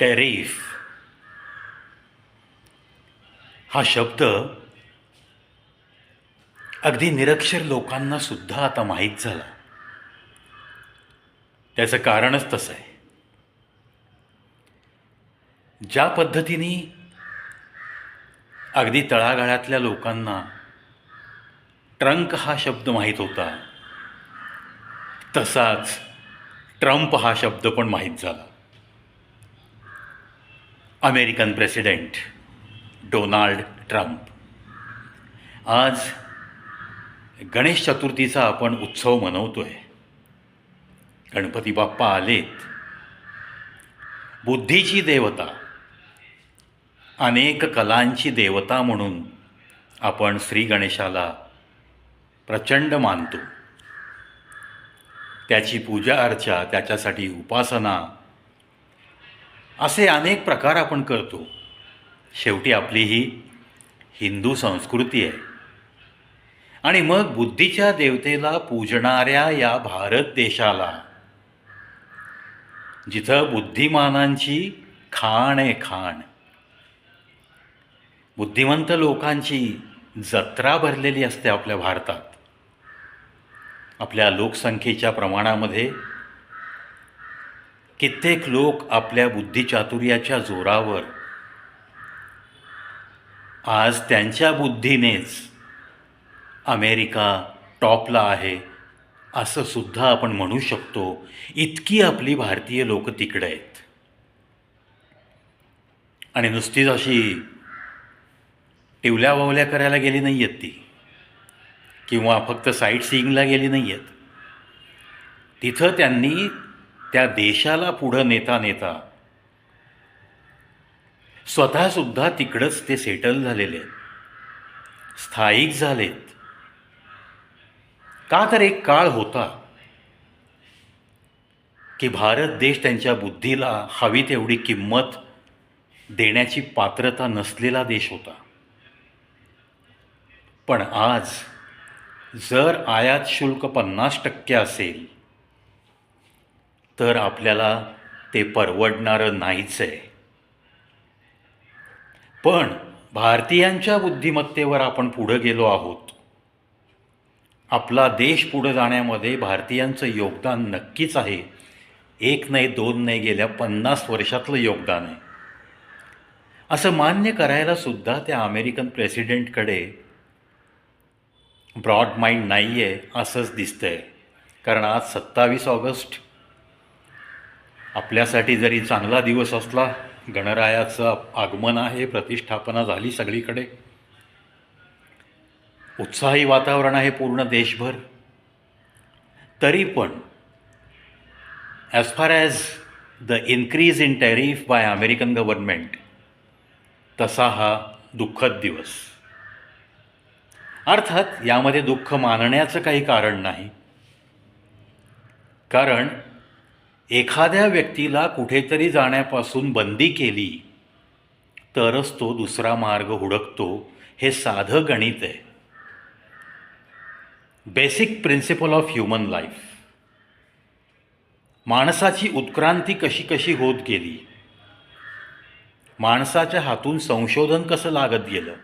Tariff. हा शब्द अगदी निरक्षर लोकांना सुद्धा आता माहीत झाला. त्याचं कारणच तसं आहे. ज्या पद्धतीने अगदी तळागाळातल्या लोकांना ट्रंक हा शब्द माहीत होता तसाच ट्रम्प हा शब्द पण माहीत झाला. American president Donald Trump. आज गणेश चतुर्थीचा आपण उत्सव मनवतो आहे गणपती बाप्पा आलेत. बुद्धीची देवता अनेक कलांची देवता म्हणून आपण श्री गणेशाला प्रचंड मानतो. त्याची पूजा अर्चा त्याच्यासाठी उपासना असे अनेक प्रकार आपण करतो. शेवटी आपली ही हिंदू संस्कृती आहे. आणि मग बुद्धीच्या देवतेला पूजणाऱ्या या भारत देशाला जिथं बुद्धिमानांची खाण आहे खाण बुद्धिमंत लोकांची जत्रा भरलेली असते आपल्या भारतात. आपल्या लोकसंख्येच्या प्रमाणामध्ये कित्येक लोक आपल्या बुद्धिचातुर्याच्या जोरावर. आज त्यांच्या बुद्धीनेच अमेरिका टॉपला आहे असं सुद्धा आपण म्हणू शकतो. इतकी आपली भारतीय लोक तिकडे आहेत. आणि नुसतीच अशी टिवल्या वावल्या करायला गेली नाही आहेत ती. किंवा फक्त साईट सीईंगला गेली नाही आहेत तिथं त्यांनी त्या देशाला पुढं नेता नेता. स्वतःसुद्धा तिकडंच ते सेटल झालेले आहेत. स्थायिक झालेत. का तर एक काळ होता की भारत देश त्यांच्या बुद्धीला हवी तेवढी किंमत देण्याची पात्रता नसलेला देश होता. पण आज जर आयात शुल्क पन्नास टक्के असेल तर आपल्याला ते परवडणारं नाहीच आहे पण भारतीयांच्या बुद्धिमत्तेवर आपण पुढं गेलो आहोत. आपला देश पुढं जाण्यामध्ये भारतीयांचं योगदान नक्कीच आहे. एक नाही दोन नाही गेल्या पन्नास वर्षातलं योगदान आहे. असं मान्य करायला सुद्धा त्या अमेरिकन प्रेसिडेंटकडे ब्रॉड माइंड नाही आहे असंच दिसतंय. कारण आज सत्तावीस ऑगस्ट आपल्यासाठी जरी चांगला दिवस असला गणरायाचं आगमन आहे प्रतिष्ठापना झाली सगळीकडे. उत्साही वातावरण आहे पूर्ण देशभर. तरी पण as far as the increase in tariff by American government तसा हा दुःखद दिवस. अर्थात यामध्ये दुःख मानण्याचं काही कारण नाही. कारण एखाद्या व्यक्तीला कुठेतरी जाण्यापासून बंदी केली तरच तो दुसरा मार्ग हुडकतो हे साधं गणित आहे. Basic principle of human life माणसाची उत्क्रांती कशी कशी होत गेली? माणसाच्या हातून संशोधन कसं लागत गेलं?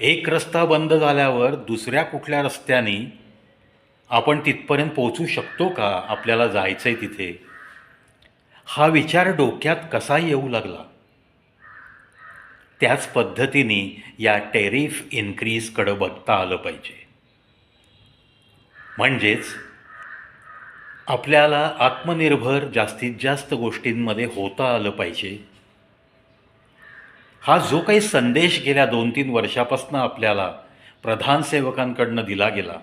एक रस्ता बंद झाल्यावर दुसऱ्या कुठल्या रस्त्याने आपण तिथपर्यंत पोचू शकतो का? आपल्याला जायचं आहे तिथे. हा विचार डोक्यात कसा येऊ लागला? त्याच पद्धतीने या टेरिफ इन्क्रीजकडं बघता आलं पाहिजे. म्हणजेच आपल्याला आत्मनिर्भर जास्तीत जास्त गोष्टींमध्ये होता आलं पाहिजे. हा जो काही संदेश गेल्या दोन तीन वर्षापासून आपल्याला प्रधान सेवकांकडनं दिला गेला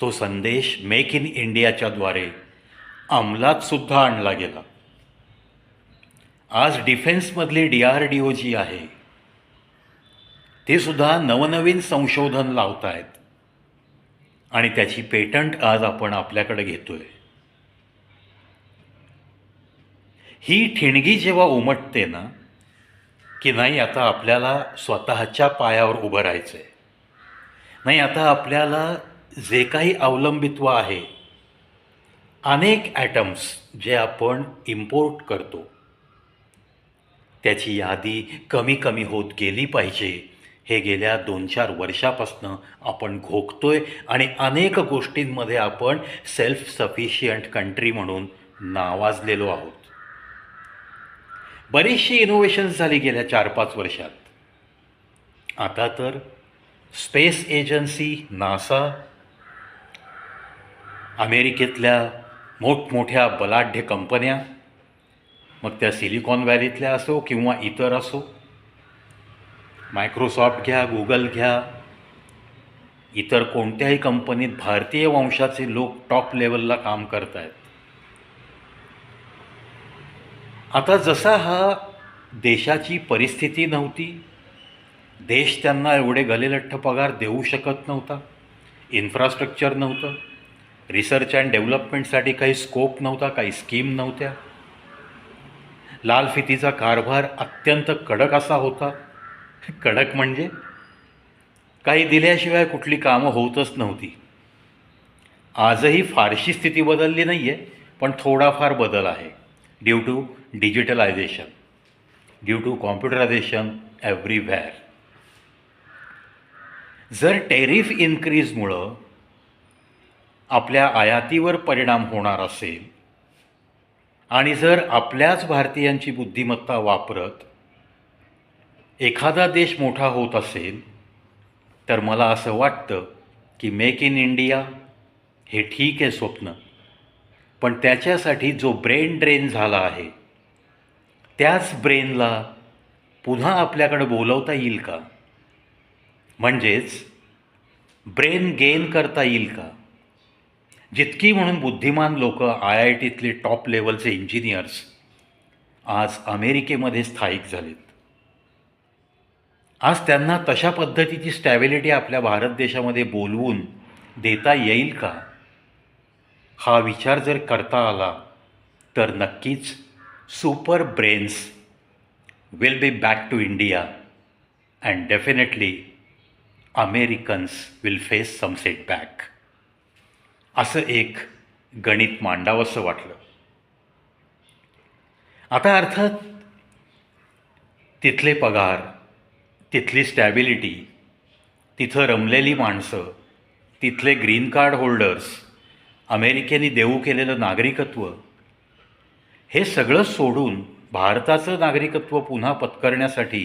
तो संदेश मेक इन इंडियाच्याद्वारे अंमलात सुद्धा आणला गेला. आज डिफेन्समधली डी आर डी ओ जी आहे ते सुद्धा नवनवीन संशोधन लावत आहेत आणि त्याची पेटंट आज आपण आपल्याकडे घेतोय. ही ठिणगी जेव्हा उमटते ना की नाही आता आपल्याला स्वतःच्या पायावर उभं राहायचं आहे नाही आता आपल्याला जे काही अवलंबित्व आहे अनेक ॲटम्स जे आपण इम्पोर्ट करतो त्याची यादी कमी कमी होत गेली पाहिजे. हे गेल्या दोन चार वर्षापासनं आपण घोकतोय आणि अनेक गोष्टींमध्ये आपण सेल्फ सफिशियंट कंट्री म्हणून नावाजलेलो आहोत. बरीचशी इनोव्हेशन्स झाली गेल्या चार पाच वर्षात. आता तर स्पेस एजन्सी नासा अमेरिकेतल्या मोठमोठ्या बलाढ्य कंपन्या मग त्या सिलिकॉन व्हॅलीतल्या असो किंवा इतर असो मायक्रोसॉफ्ट घ्या गुगल घ्या इतर कोणत्याही कंपनीत भारतीय वंशाचे लोक टॉप लेवलला काम करत आहेत आता जसा हा देशाची परिस्थिती नव्हती देश त्यांना एवढे गलेलठ्ठ पगार देऊ शकत नव्हता इन्फ्रास्ट्रक्चर नव्हतं रिसर्च अँड डेव्हलपमेंटसाठी काही स्कोप नव्हता काही स्कीम नव्हत्या. लाल फितीचा कारभार अत्यंत कडक असा होता. कडक म्हणजे काही दिल्याशिवाय कुठली कामं होतच नव्हती. आजही फारशी स्थिती बदलली नाही आहे पण थोडाफार बदल आहे. Due to digitalisation due to computerisation everywhere जर टेरिफ इन्क्रीजमुळं आपल्या आयातीवर परिणाम होणार असेल आणि जर आपल्याच भारतीयांची बुद्धिमत्ता वापरत एखादा देश मोठा होत असेल तर मला असं वाटतं की मेक इन इंडिया हे ठीक आहे स्वप्न. पण त्याच्यासाठी जो ब्रेन ड्रेन झाला आहे त्याच ब्रेनला पुन्हा आपल्याकडे बोलवता येईल का? म्हणजेच ब्रेन गेन करता येईल का? जितकी म्हणून बुद्धिमान लोक आय आय टीतले टॉप लेवलचे इंजिनियर्स आज अमेरिकेमध्ये स्थायिक झालेत. आज त्यांना तशा पद्धतीची स्टॅबिलिटी आपल्या भारत देशामध्ये बोलवून देता येईल का? हा विचार जर करता आला तर नक्कीच super brains will be back to India and definitely Americans will face some setback असं एक गणित मांडावंसं वाटलं. आता अर्थात तिथले पगार तिथली स्टॅबिलिटी तिथं रमलेली माणसं तिथले ग्रीन कार्ड होल्डर्स अमेरिकेने देऊ केलेलं नागरिकत्व हे सगळं सोडून भारताचं नागरिकत्व पुन्हा पत्करण्यासाठी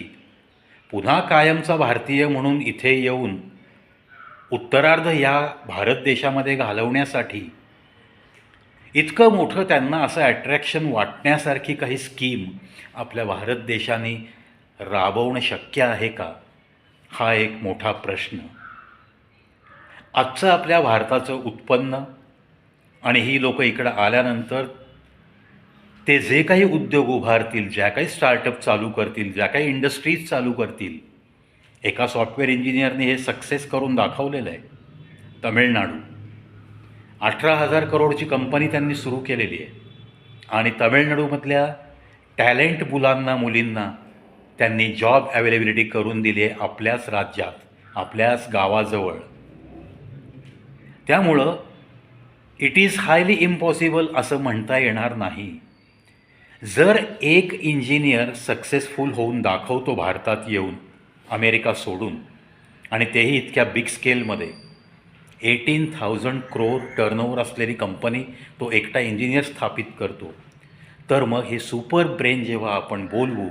पुन्हा कायमचा भारतीय म्हणून इथे येऊन उत्तरार्ध या भारत देशामध्ये घालवण्यासाठी इतकं मोठं त्यांना असं ॲट्रॅक्शन वाटण्यासारखी काही स्कीम आपल्या भारत देशाने राबवणं शक्य आहे का? हा एक मोठा प्रश्न. आजचं आपल्या भारताचं उत्पन्न आणि ही लोक इकडं आल्यानंतर ते जे काही उद्योग उभारतील ज्या काही स्टार्टअप चालू करतील ज्या काही इंडस्ट्रीज चालू करतील एका सॉफ्टवेअर इंजिनियरने हे सक्सेस करून दाखवलेलं आहे. तमिळनाडू. अठरा हजार करोडची कंपनी त्यांनी सुरू केलेली आहे. आणि तमिळनाडूमधल्या टॅलेंट मुलांना मुलींना त्यांनी जॉब अवेलेबिलिटी करून दिली आहे आपल्याच राज्यात आपल्याच गावाजवळ. त्यामुळं इट इज हायली इम्पॉसिबल असं म्हणता येणार नाही. जर एक इंजिनियर सक्सेसफुल होऊन दाखवतो भारतात येऊन अमेरिका सोडून आणि तेही इतक्या बिग स्केलमध्ये एटीन थाउजंड क्रोर टर्नओव्हर असलेली कंपनी तो एकटा इंजिनियर स्थापित करतो. तर मग हे सुपर ब्रेन जेव्हा आपण बोलवू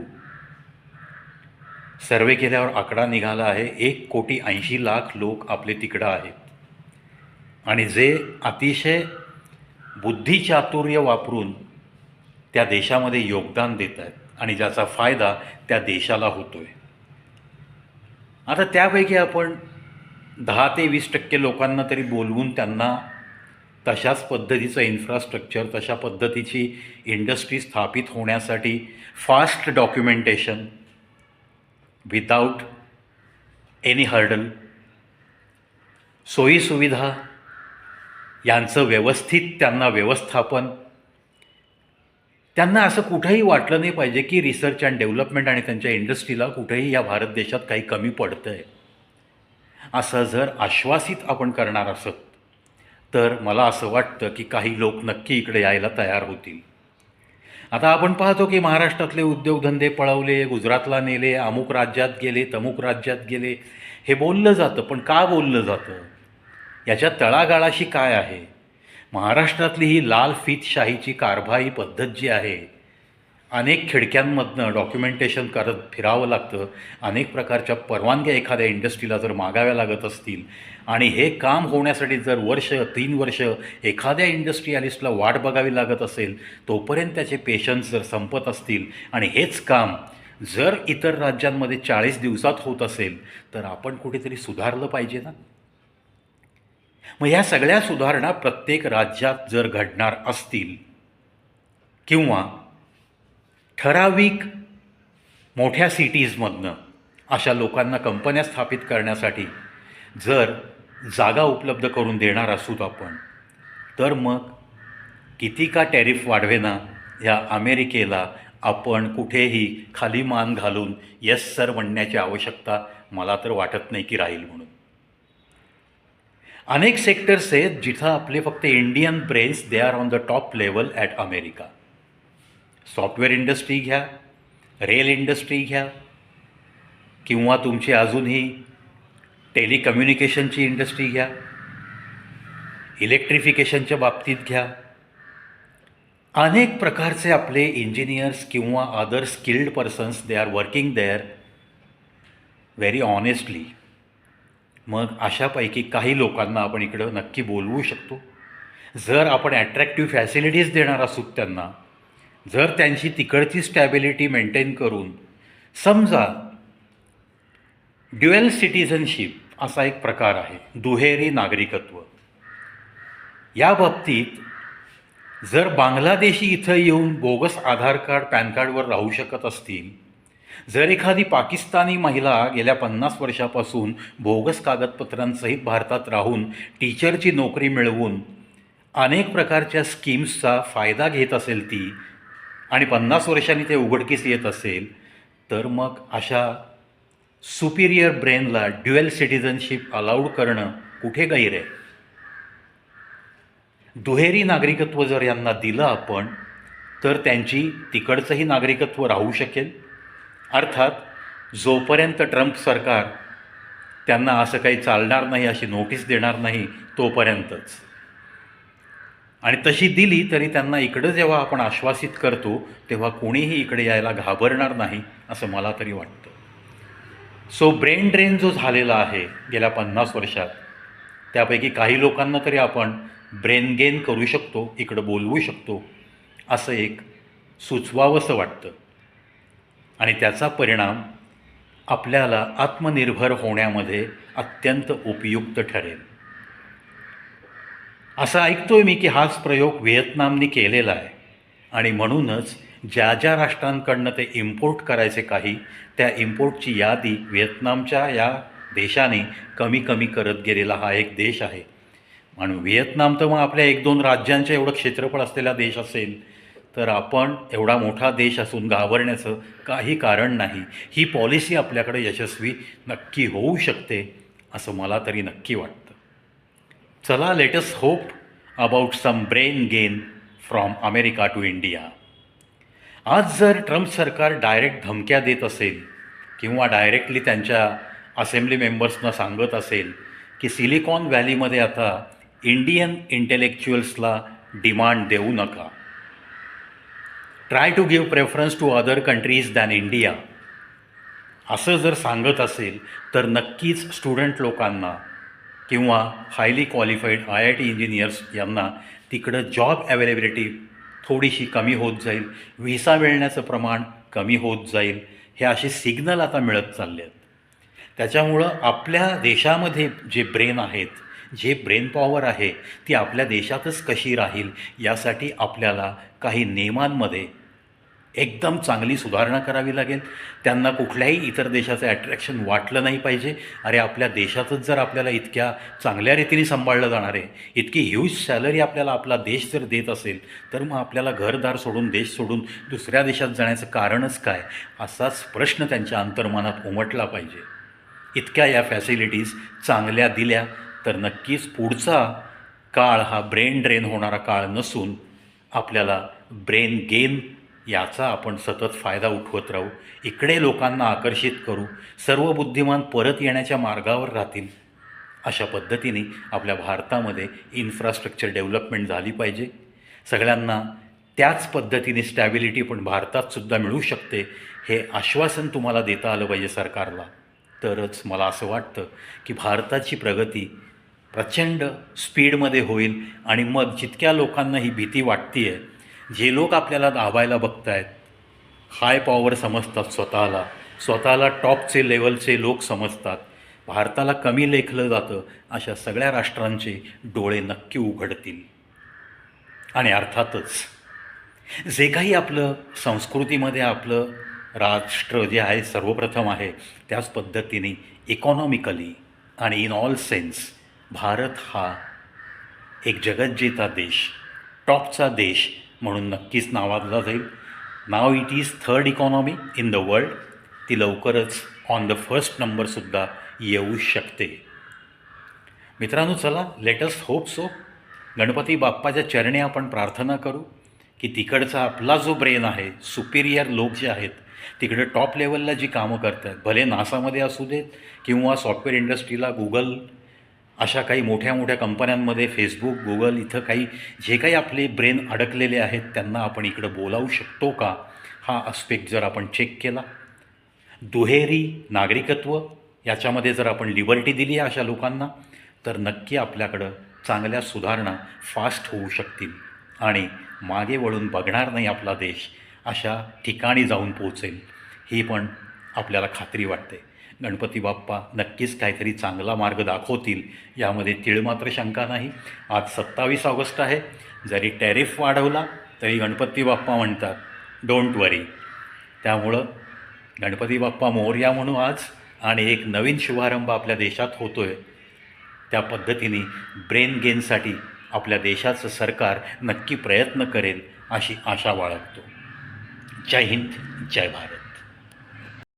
सर्वे केल्यावर आकडा निघाला आहे एक कोटी ऐंशी लाख लोक आपले तिकडं आहेत. आणि जे अतिशय बुद्धिचातुर्य वापरून त्या देशामध्ये योगदान देत आहेत आणि ज्याचा फायदा त्या देशाला होतो आहे आता त्यापैकी आपण दहा ते वीस टक्के लोकांना तरी बोलवून त्यांना तशाच पद्धतीचं इन्फ्रास्ट्रक्चर तशा पद्धतीची इंडस्ट्री स्थापित होण्यासाठी fast documentation without any hurdle सोयीसुविधा यांचं व्यवस्थित त्यांना व्यवस्थापन त्यांना असं कुठंही वाटलं नाही पाहिजे की रिसर्च अँड डेव्हलपमेंट आणि त्यांच्या इंडस्ट्रीला कुठेही या भारत देशात काही कमी पडतं आहे असं जर आश्वासित आपण करणार असत तर मला असं वाटतं की काही लोक नक्की इकडे यायला तयार होतील. आता आपण पाहतो की महाराष्ट्रातले उद्योगधंदे पळवले गुजरातला नेले अमुक राज्यात गेले तमुक राज्यात गेले. हे बोललं जातं पण का बोललं जातं? याच्या तळागाळाशी काय आहे? महाराष्ट्रातली ही लाल फीतशाहीची कारभाई पद्धत जी आहे अनेक खिडक्यांमधनं डॉक्युमेंटेशन करत फिरावं लागतं. अनेक प्रकारच्या परवानग्या एखाद्या इंडस्ट्रीला जर मागाव्या लागत असतील. आणि हे काम होण्यासाठी जर वर्ष तीन वर्ष एखाद्या इंडस्ट्रियालिस्टला वाट बघावी लागत असेल तोपर्यंत त्याचे पेशन्स जर संपत असतील. आणि हेच काम जर इतर राज्यांमध्ये चाळीस दिवसात होत असेल तर आपण कुठेतरी सुधारलं पाहिजे ना? मग ह्या सगळ्या सुधारणा प्रत्येक राज्यात जर घडणार असतील किंवा ठराविक मोठ्या सिटीजमधनं अशा लोकांना कंपन्या स्थापित करण्यासाठी जर जागा उपलब्ध करून देणार असूत आपण तर मग किती का टॅरिफ वाढवेना ह्या अमेरिकेला आपण कुठेही खाली मान घालून यस सर म्हणण्याची आवश्यकता मला तर वाटत नाही की राहील म्हणून. अनेक सेक्टर्स आहेत जिथं आपले फक्त Indian brains they are on the top level at America software industry घ्या रेल इंडस्ट्री घ्या किंवा तुमची अजूनही टेलिकम्युनिकेशनची इंडस्ट्री घ्या इलेक्ट्रिफिकेशनच्या बाबतीत घ्या. अनेक प्रकारचे आपले इंजिनियर्स किंवा other skilled persons they are working there very honestly मग अशापैकी काही लोकांना आपण इकडं नक्की बोलवू शकतो. जर आपण ॲट्रॅक्टिव्ह फॅसिलिटीज देणार असू त्यांना जर त्यांची तिकडची स्टॅबिलिटी मेंटेन करून समजा ड्युएल सिटिझनशिप असा एक प्रकार आहे दुहेरी नागरिकत्व. या बाबतीत जर बांगलादेशी इथं येऊन बोगस आधार कार्ड पॅन कार्डवर राहू शकत असतील जर एखादी पाकिस्तानी महिला गेल्या पन्नास वर्षापासून बोगस कागदपत्रांसहित भारतात राहून टीचरची नोकरी मिळवून अनेक प्रकारच्या स्कीम्सचा फायदा घेत असेल ती आणि पन्नास वर्षांनी ते उघडकीस येत असेल तर मग अशा सुपिरियर ब्रेनला ड्युएल सिटिझनशिप अलाउड करणं कुठे गैर आहे? दुहेरी नागरिकत्व जर यांना दिलं आपण तर त्यांची तिकडचंही नागरिकत्व राहू शकेल? अर्थात जोपर्यंत ट्रम्प सरकार त्यांना असं काही चालणार नाही अशी नोटीस देणार नाही तोपर्यंतच. आणि तशी दिली तरी त्यांना इकडं जेव्हा आपण आश्वासित करतो तेव्हा कोणीही इकडे यायला घाबरणार नाही असं मला तरी वाटतं. सो ब्रेन ड्रेन जो झालेला आहे गेल्या पन्नास वर्षात त्यापैकी काही लोकांना तरी आपण ब्रेन गेन करू शकतो इकडं बोलवू शकतो असं एक सुचवावंसं वाटतं. आणि त्याचा परिणाम आपल्याला आत्मनिर्भर होण्यामध्ये अत्यंत उपयुक्त ठरेल. असं ऐकतोय मी की हाच प्रयोग व्हिएतनामनी केलेला आहे. आणि म्हणूनच ज्या ज्या राष्ट्रांकडनं ते इम्पोर्ट करायचे काही त्या इम्पोर्टची यादी व्हिएतनामच्या या देशाने कमी कमी करत गेलेला हा एक देश आहे. म्हणून व्हिएतनाम तर मग आपल्या एक दोन राज्यांच्या एवढं क्षेत्रफळ असलेला देश असेल तर आपण एवढा मोठा देश असून घाबरण्याचं काही कारण नाही. ही पॉलिसी आपल्याकडे यशस्वी नक्की होऊ शकते असं मला तरी नक्की वाटतं. चला let's hope about some brain gain from America to India आज जर ट्रम्प सरकार डायरेक्ट धमक्या देत असेल किंवा डायरेक्टली त्यांच्या असेंब्ली मेंबर्सना सांगत असेल की सिलिकॉन व्हॅलीमध्ये आता इंडियन इंटेलेक्च्युअल्सला डिमांड देऊ नका. Try to give preference to other countries than India. असं जर सांगत असेल तर नक्कीच स्टुडंट लोकांना किंवा highly qualified I I T engineers यांना तिकडं जॉब अवेलेबिलिटी थोडीशी कमी होत जाईल व्हिसा मिळण्याचं प्रमाण कमी होत जाईल हे असे सिग्नल आता मिळत चालले आहेत. त्याच्यामुळं आपल्या देशामध्ये जे ब्रेन आहेत जे ब्रेन पॉवर आहे ती आपल्या देशातच कशी राहील यासाठी आपल्याला काही नियमांमध्ये एकदम चांगली सुधारणा करावी लागेल. त्यांना कुठल्याही इतर देशाचं ॲट्रॅक्शन वाटलं नाही पाहिजे. अरे आपल्या देशातच जर आपल्याला इतक्या चांगल्या रीतीने सांभाळलं जाणार आहे इतकी ह्यूज सॅलरी आपल्याला आपला देश जर देत असेल तर मग आपल्याला घरदार सोडून देश सोडून दुसऱ्या देशात जाण्याचं कारणच काय? असाच प्रश्न त्यांच्या अंतर्मनात उमटला पाहिजे. इतक्या या फॅसिलिटीज चांगल्या दिल्या तर नक्कीच पुढचा काळ हा ब्रेन ड्रेन होणारा काळ नसून आपल्याला ब्रेन गेन याचा आपण सतत फायदा उठवत राहू. इकडे लोकांना आकर्षित करू. सर्व बुद्धिमान परत येण्याच्या मार्गावर राहतील. अशा पद्धतीने आपल्या भारतामध्ये इन्फ्रास्ट्रक्चर डेव्हलपमेंट झाली पाहिजे. सगळ्यांना त्याच पद्धतीने स्टॅबिलिटी पण भारतातसुद्धा मिळू शकते हे आश्वासन तुम्हाला देता आलं पाहिजे सरकारला. तरच मला असं वाटतं की भारताची प्रगती प्रचंड स्पीडमध्ये होईल आणि मग जितक्या लोकांना ही भीती वाटते आहे जे लोक आपल्याला दाबायला बघत आहेत हाय पॉवर समजतात स्वतःला. स्वतःला टॉपचे लेवलचे लोक समजतात. भारताला कमी लेखलं जातं अशा सगळ्या राष्ट्रांचे डोळे नक्की उघडतील. आणि अर्थातच जे काही आपलं संस्कृतीमध्ये आपलं राष्ट्र जे आहे सर्वप्रथम आहे त्याच पद्धतीने इकॉनॉमिकली आणि इन ऑल सेन्स भारत हा एक जगज्जेता देश टॉपचा देश म्हणून नक्कीच नावाजला जाईल. Now it is third economy in the world. ती लवकरच ऑन द फर्स्ट नंबरसुद्धा येऊ शकते. मित्रांनो चला लेटस्ट होप सो गणपती बाप्पाच्या चरणी आपण प्रार्थना करू की तिकडचा आपला जो ब्रेन आहे सुपिरियर लोक जे आहेत तिकडे टॉप लेवलला जी कामं करत आहेत भले नासामध्ये असू देत किंवा सॉफ्टवेअर इंडस्ट्रीला गुगल अशा काही मोठ्या मोठ्या कंपन्यांमध्ये फेसबुक गुगल इथं काही जे काही आपले ब्रेन अडकलेले आहेत त्यांना आपण इकडं बोलावू शकतो का? हा आस्पेक्ट जर आपण चेक केला. दुहेरी नागरिकत्व याच्यामध्ये जर आपण लिबर्टी दिली अशा लोकांना तर नक्की आपल्याकडं चांगल्या सुधारणा फास्ट होऊ शकतील. आणि मागे वळून बघणार नाही आपला देश अशा ठिकाणी जाऊन पोहोचेल. ही पण आपल्याला खात्री वाटते. गणपती बाप्पा नक्कीच काहीतरी चांगला मार्ग दाखवतील. यामध्ये तीळ मात्र शंका नाही. आज सत्तावीस ऑगस्ट आहे. जरी टॅरिफ वाढवला तरी गणपती बाप्पा म्हणतात डोंट वरी त्यामुळं गणपती बाप्पा मोर्या म्हणू आज आणि एक नवीन शुभारंभ आपल्या देशात होतो आहे त्या पद्धतीने ब्रेन गेनसाठी आपल्या देशाचं सरकार नक्की प्रयत्न करेल अशी आशा बाळगतो. जय हिंद जय भारत.